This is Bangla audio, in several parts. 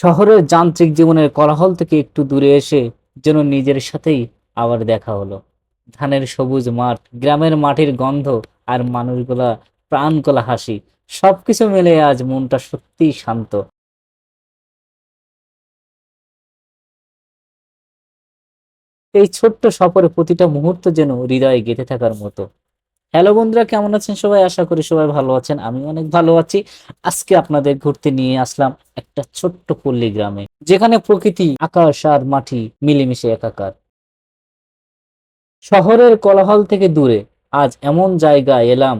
শহরের যান্ত্রিক জীবনের কোলাহল থেকে একটু দূরে এসে যেন নিজের সাথেই আবার দেখা হলো। ধানের সবুজ মাঠ, গ্রামের মাটির গন্ধ আর মানুষগুলা প্রাণকলা হাসি, সবকিছু মিলে আজ মনটা সত্যিই শান্ত। এই ছোট্ট সফরে প্রতিটা মুহূর্ত যেন হৃদয়ে গেঁথে থাকার মতো। হ্যালো বন্ধুরা, কেমন আছেন সবাই? আশা করি সবাই ভালো আছেন। আমি অনেক ভালো আছি। আজকে আপনাদের ঘুরতে নিয়ে আসলাম একটা ছোট্ট পল্লী গ্রামে, যেখানে প্রকৃতি, আকাশ আর মাটি মিলেমিশে একাকার। শহরের কোলাহল থেকে দূরে আজ এমন জায়গায় এলাম,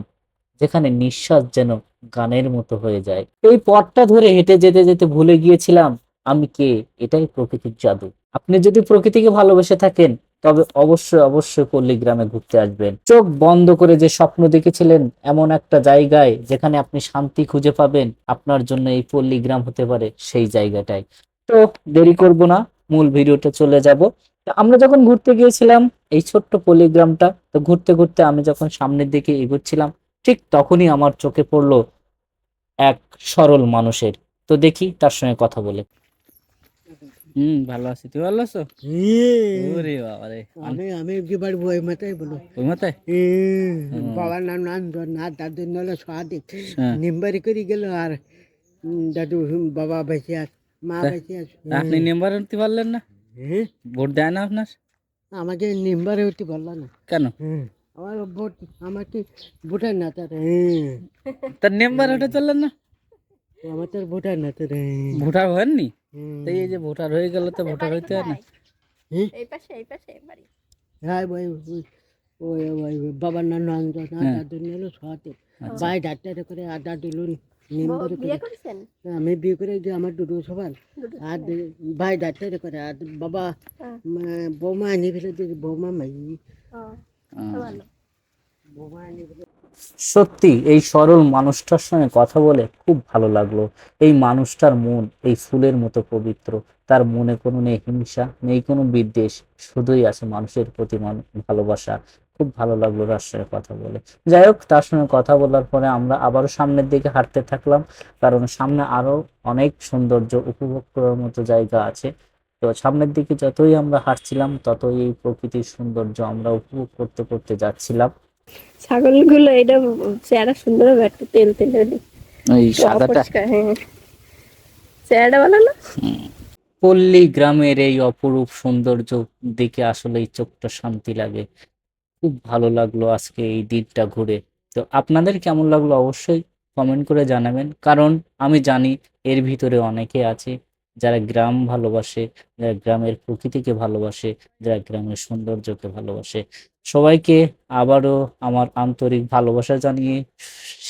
যেখানে নিঃশ্বাস যেন গানের মতো হয়ে যায়। এই পথটা ধরে হেঁটে যেতে যেতে ভুলে গিয়েছিলাম, আমি কে? এটাই প্রকৃতির জাদু। আপনি যদি প্রকৃতিকে ভালোবেসে থাকেন তবে অবশ্যই অবশ্যই পল্লী গ্রামে ঘুরতে আসবেন। চোখ বন্ধ করে যে স্বপ্ন দেখেছিলেন এমন একটা জায়গায় যেখানে আপনি শান্তি খুঁজে পাবেন, আপনার জন্য এই পল্লী গ্রাম হতে পারে সেই জায়গাটাই তো দেরি করব না, মূল ভিডিওতে চলে যাব। আমরা যখন ঘুরতে গিয়েছিলাম এই ছোট্ট পল্লী গ্রামটা তো ঘুরতে ঘুরতে আমি যখন সামনের দিকে এগোচ্ছিলাম, ঠিক তখনই আমার চোখে পড়ল এক সরল মানুষের। তো দেখি তার সঙ্গে কথা বলে। হুম ভালো আছি। তুই ভালো আছো? ওরে বাবা রে আমি আমি কি বাড়ি বই মাথায় বলো ওই মাথায় বাবার নাম নাম না দাদু নলে সোহাদি। হ্যাঁ। নিম্বারি করে গেল আর দাদু বাবা বেঁচে আস মা বেঁচে আস আপনি মেম্বার হতে পারলেন না? ভোট দেয় না আপনার? আমাকে নিম্বারে হতে পারল না। কেন? আমার ভোট আমাকে ভোটার না তার তার মেম্বার হতে পারলেন না? আমার তার ভোটার না তার ভোটার। তো এই যে ভোটার হয়ে গেল তো ভোটার হইতে হয় না হ্যাঁ, এই পাশে এই পাশে বাড়ি। হ্যাঁ ওই ওই ওই বাবার নাম নন্দ না হ্যাঁ। দাদু নলে সোহাদি আচ্ছা। ভাই ডাক্তার করে বিয়ে করে। আমি বিয়ে করে যে আমার দুটো সবার। আর ভাই ডাক্তার করে আর বাবা হ্যাঁ। মা- বৌমা আনি ফেলে বৌমা মাই। বৌমা আনি ফেলে সত্যি এই সরল মানুষটার সঙ্গে কথা বলে খুব ভালো লাগল। এই মানুষটার মন এই ফুলের মতো পবিত্র। তার মনে কোনো নেই হিংসা, নেই কোনো বিদ্বেষ, শুধুই আছে মানুষের প্রতি ভালোবাসা। খুব ভালো লাগল তার সঙ্গে কথা বলে। যাই হোক, তার সঙ্গে কথা বলার পরে আমরা আবারও সামনের দিকে হাঁটতে থাকলাম, কারণ সামনে আরও অনেক সৌন্দর্য উপভোগ করার মতো জায়গা আছে। তো সামনের দিকে যতই আমরা হাঁটছিলাম, ততই এই প্রকৃতির সৌন্দর্য আমরা উপভোগ করতে করতে যাচ্ছিলাম। ছাগলগুলো এটা চেহারা সুন্দর হবে একটা তেল তেল এই সাদাটা। হ্যাঁ চেহারাটা ভালো না? পল্লী গ্রামের এই অপরূপ সৌন্দর্য দেখে আসলে এই চোখটা শান্তি লাগে। খুব ভালো লাগল আজকে এই দিনটা ঘুরে। তো আপনাদের কেমন লাগল অবশ্যই কমেন্ট করে জানাবেন। কারণ আমি জানি এর ভিতরে অনেকে আছে যারা গ্রাম ভালোবাসে, যারা গ্রামের প্রকৃতিকে ভালোবাসে, যারা গ্রামের সৌন্দর্যকে ভালোবাসে, সবাইকে আবারও আমার আন্তরিক ভালোবাসা জানিয়ে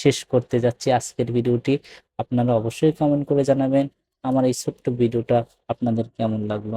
শেষ করতে যাচ্ছি আজকের ভিডিওটি। আপনারা অবশ্যই কমেন্ট করে জানাবেন, আমার এই ছোট্ট ভিডিওটা আপনাদের কেমন লাগল?